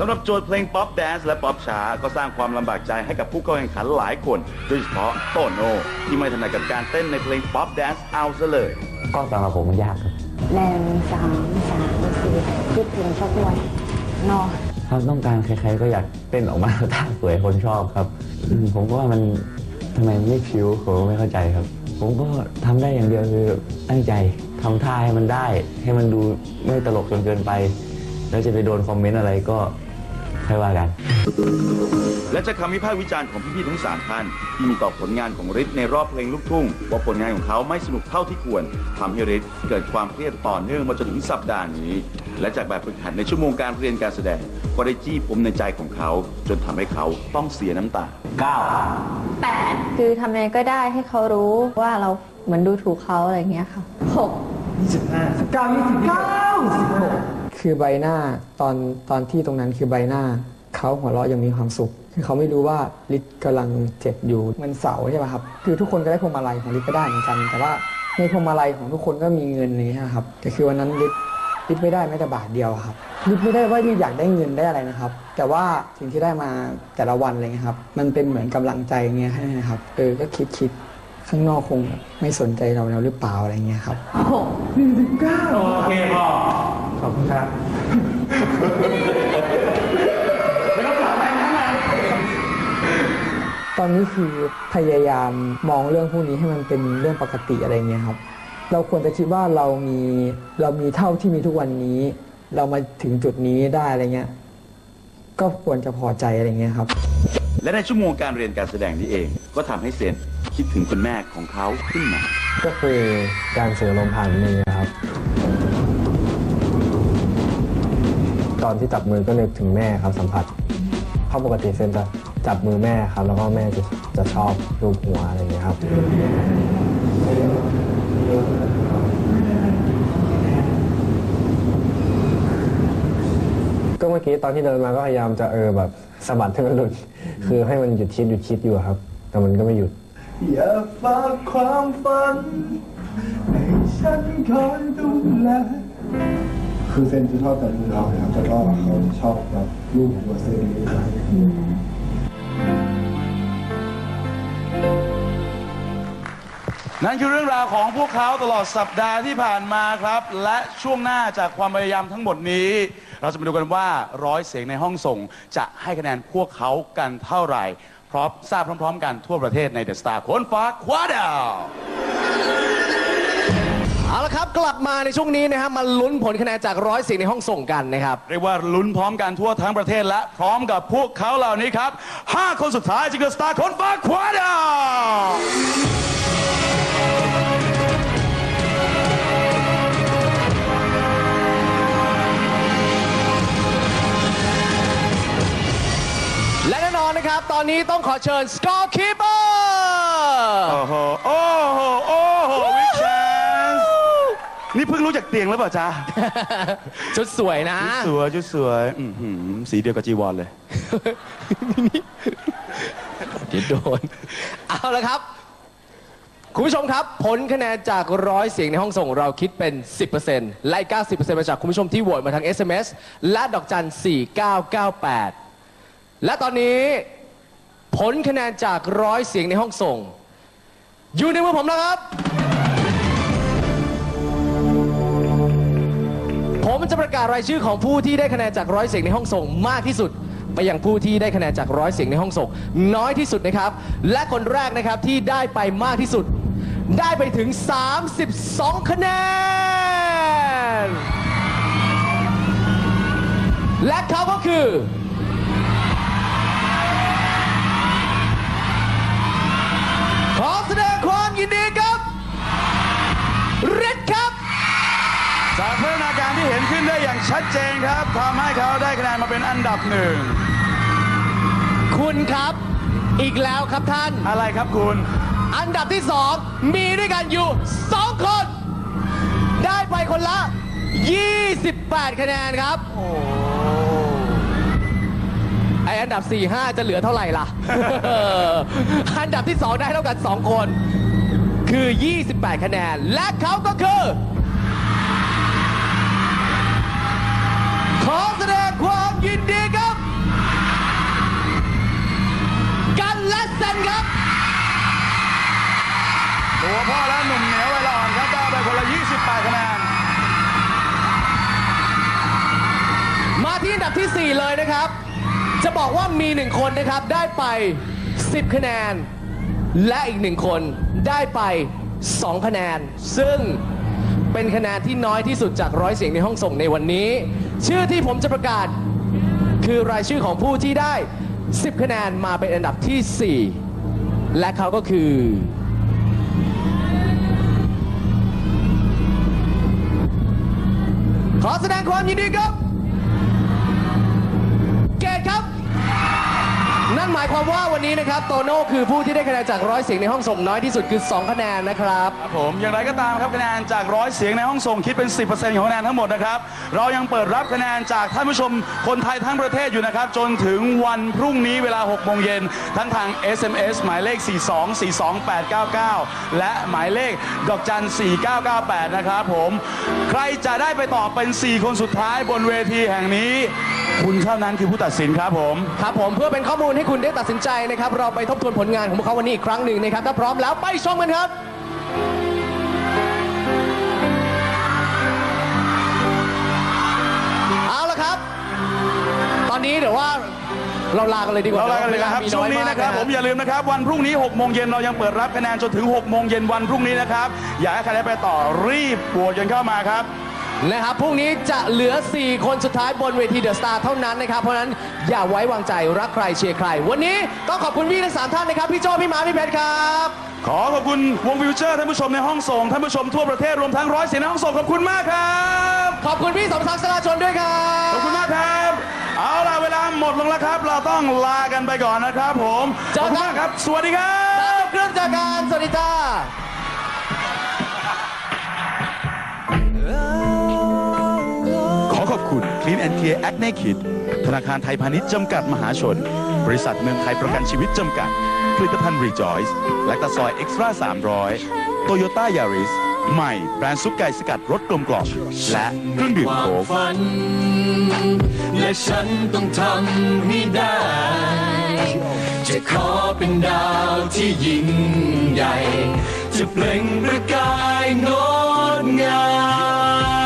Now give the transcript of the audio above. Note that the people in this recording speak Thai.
สำหรับโจทย์เพลงป๊อปแดนซ์และป๊อปช้าก็สร้างความลำบากใจให้กับผู้เข้าแข่งขันหลายคนโดยเฉพาะโตโน่ที่ไม่ถนัดกับการเต้นในเพลงป๊อปแดนซ์เอาซะเลย ก็สำหรับผมมันยากครับแรงสามสามสี่คิดถึงชอบด้วยนอครับต้องการใครๆก็อยากเต้นออกมาท่าสวยคนชอบครับอืมผมก็ว่ามันทำไมไม่พิ้วผมก็ไม่เข้าใจครับ ผมก็ทำได้อย่างเดียวคือตั้งใจทำท่าให้มันได้ ให้มันดูไม่ตลกจนเกินไป แล้วจะไปโดนคอมเมนต์อะไรก็ ค่อยว่ากัน และจากคำวิพากษ์วิจารณ์ของพี่ๆทั้ง3ท่านที่มีต่อผลงานของฤทธิ์ในรอบเพลงลูกทุ่ง ว่าผลงานของเขาไม่สนุกเท่าที่ควรทำให้ฤทธิ์เกิดความเครียดต่อเนื่องมาจนถึงสัปดาห์นี้ และจากแบบฝึกหัดในชั่วโมงการเรียนการแสดง ก็ได้จี้ปมในใจของเขา จนทำให้เขาต้องเสียน้ำตาคือทำยังไงก็ได้ให้เขารู้ว่าเราเหมือนดูถูกเขาอะไรอย่างเงี้ยค่ะหก คือใบหน้าตอนตอนที่ตรงนั้นคือใบหน้าเขาหัวเราะยังมีความสุข คือเขาไม่รู้ว่าลิศกำลังเจ็บอยู่มันเสาใช่ป่ะครับ คือทุกคนก็ได้พวงมาลัยของลิศก็ได้เหมือนกัน แต่ว่าในพวงมาลัยของทุกคนก็มีเงินนี้นะครับแต่คือวันนั้นลิศลิศไม่ได้แม้แต่บาทเดียวอะครับลิศไม่ได้ว่าลิศอยากได้เงินได้อะไรนะครับ แต่ว่าสิ่งที่ได้มาแต่ละวันอะไรเงี้ยครับ มันเป็นเหมือนกำลังใจเงี้ยให้นะครับเออก็คิดคิดข้างนอกคงไม่สนใจเราแล้วหรือเปล่าอะไรเงี้ยครับหก ขอบคุณครับตอนนี้คือพยายามมองเรื่องพวกนี้ให้มันเป็นเรื่องปกติอะไรเงี้ยครับ เราควรจะคิดว่าเรามีเรามีเท่าที่มีทุกวันนี้ เรามาถึงจุดนี้ได้อะไรเงี้ยก็ควรจะพอใจอะไรเงี้ยครับ และในชั่วโมงการเรียนการแสดงนี้เองก็ทำให้เซนคิดถึงคุณแม่ของเขาขึ้นมา ก็คือการเสือลมผ่านมือครับ อนที่จับมือก็นึกถึงแม่ครับสัมผัสเพราะปกติเซนจะจับมือแม่ครับ แล้วก็แม่จะจะชอบรูปหัวอะไรอย่างเงี้ยครับ ก็เมื่อกี้ตอนที่เดินมาก็พยายามจะเออแบบสะบัดให้มันหลุด คือให้มันหยุดคิดหยุดคิดอยู่ครับ แต่มันก็ไม่หยุด อย่าฝากความฝันให้ฉันคอยดูแล คือเซนจะชอบแต่มือเราครับแต่ก็เขาชอบแบบรูปหัวเซนนี้ครับนั่นคือเรื่องราวของพวกเขาตลอดสัปดาห์ที่ผ่านมาครับ และช่วงหน้าจากความพยายามทั้งหมดนี้ เราจะมาดูกันว่าร้อยเสียงในห้องส่ง จะให้คะแนนพวกเขากันเท่าไหร่ พร้อมทราบพร้อม ๆ กันทั่วประเทศในเดอะสตาร์คนฟ้าคว้าดาว เอาละครับกลับมาในช่วงนี้นะครับมาลุ้นผลคะแนนจากร้อยเสียงในห้องส่งกันนะครับ เรียกว่าลุ้นพร้อมกันทั่วทั้งประเทศและพร้อมกับพวกเขาเหล่านี้ครับ 5 คนสุดท้ายจากเดอะสตาร์คนฟ้าคว้าดาวและแน่นอนนะครับ ตอนนี้ต้องขอเชิญ Score Keeper โอ้โหโอ้โหโอ้โหวิกแชนส์นี่ เพิ่งรู้จากเตียงแล้วเปล่าจ๊ะชุดสวยนะ ชุดสวยชุดสวยอื้อหือสีเดียวกับจีวรเลย เดี๋ยวโดน เอาละครับ คุณผู้ชมครับ ผลคะแนนจากร้อยเสียงในห้องส่งเราคิดเป็น 10%และอีก90%มาจากคุณผู้ชมที่โหวตมาทาง SMS และดอกจัน 4998 และตอนนี้ผลคะแนนจากร้อยเสียงในห้องส่ง อยู่ในมือผมแล้วครับ ผมจะประกาศรายชื่อของผู้ที่ได้คะแนนจากร้อยเสียงในห้องส่งมากที่สุด ไปยังผู้ที่ได้คะแนนจากร้อยเสียงในห้องส่งน้อยที่สุดนะครับ และคนแรกนะครับที่ได้ไปมากที่สุด ได้ไปถึง 32 คะแนน และเขาก็คือ ขอแสดงความยินดีกับเรดครับจาก ชัดเจนครับทำให้เขาได้คะแนนมาเป็นอันดับหนึ่งคุณครับ อีกแล้วครับท่าน อะไรครับคุณ อันดับที่สองมีด้วยกันอยู่สองคน ได้ไปคนละ 28 คะแนนครับไออันดับ 4 5 จะเหลือเท่าไหร่ล่ะ อันดับที่ 2 ได้เท่ากัน 2 คน คือ 28 คะแนน และเขาก็คือ ขอแสดงความยินดีครับ กันและสันครับ ตัวพ่อและหนุ่มเหนียวไวลอ่อนครับได้ไปคนละ 28คะแนน มาที่อันดับที่ 4 เลยนะครับ จะบอกว่ามีหนึ่งคนนะครับได้ไป 10 คะแนน และอีกหนึ่งคนได้ไป 2 คะแนน ซึ่งเป็นคะแนนที่น้อยที่สุดจากร้อยเสียงในห้องส่งในวันนี้ ชื่อที่ผมจะประกาศ คือรายชื่อของผู้ที่ได้ 10 คะแนนมาเป็นอันดับที่ 4 และเขาก็คือ ขอแสดงความยินดีครับ ความว่าวันนี้นะครับโตโน่คือผู้ที่ได้คะแนนจากร้อยเสียงในห้องส่งน้อยที่สุดคือ 2 คะแนนนะครับ ครับผมอย่างไรก็ตามครับคะแนนจากร้อยเสียงในห้องส่งคิดเป็น 10%ของคะแนนทั้งหมดนะครับเรายังเปิดรับคะแนนจากท่านผู้ชมคนไทยทั้งประเทศอยู่นะครับจนถึงวันพรุ่งนี้เวลา6โมงเย็นทั้งทาง SMS หมายเลข 4242899 และหมายเลขดอกจัน 4998 นะครับผม ใครจะได้ไปต่อเป็น 4 คนสุดท้ายบนเวทีแห่งนี้ คุณเท่านั้นคือผู้ตัดสินครับผม ครับผมเพื่อเป็นข้อมูลให้คุณได้ตัดสินใจนะครับ เราไปทบทวนผลงานของพวกเขาวันนี้อีกครั้งหนึ่งนะครับ ถ้าพร้อมแล้วไปชมกันครับ เอาละครับ ตอนนี้เดี๋ยวว่าเราลากันเลยดีกว่าเราลากันเลยนะครับวมีช่วงอยนี้มากนะครับฮผมอย่าลืมนะครับ วันพรุ่งนี้ 6 โมงเย็นเรายังเปิดรับคะแนนจนถึง 6 โมงเย็นวันพรุ่งนี้นะครับ อยากให้ใครได้ไปต่อรีบโหวตกันเข้ามาครับ นะครับพรุ่งนี้จะเหลือ 4 คนสุดท้ายบนเวทีเดอะสตาร์เท่านั้นนะครับ เพราะฉะนั้นอย่าไว้วางใจรักใครเชียร์ใคร วันนี้ต้องขอบคุณพี่ทั้งสามท่านนะครับ พี่โจพี่หมาพี่เพชรครับ ขอขอบคุณวงวิวเจอร์ท่านผู้ชมในห้องส่งท่านผู้ชมทั่วประเทศรวมทั้งร้อยเสียงในห้องส่งขอบคุณมากครับขอบคุณพี่สมศักดิ์สลาชนด้วยครับขอบคุณมากครับ เอาล่ะเวลาหมดลงแล้วครับ เราต้องลากันไปก่อนนะครับ ผมเจขออบกันคุณมากครับ สวัสดีครัสามบเครื่องจากการสวัสดีจ้า คุณ Clean and Clear Acne Kit ธนาคารไทยพาณิชย์จำกัดมหาชน บริษัทเมืองไทยประกันชีวิตจำกัด ผลิตภัณฑ์ Rejoice และตะซอยเอ็กซ์ตร้า300โตโยต้ายาริสใหม่แบรนด์ซุปไก่สกัดรสกลมกล่อมและเครื่องดื่มโค้กและฉันต้องทำให้ได้ จะขอเป็นดาวที่ยิ่งใหญ่ จะเปล่งประกายงดงาม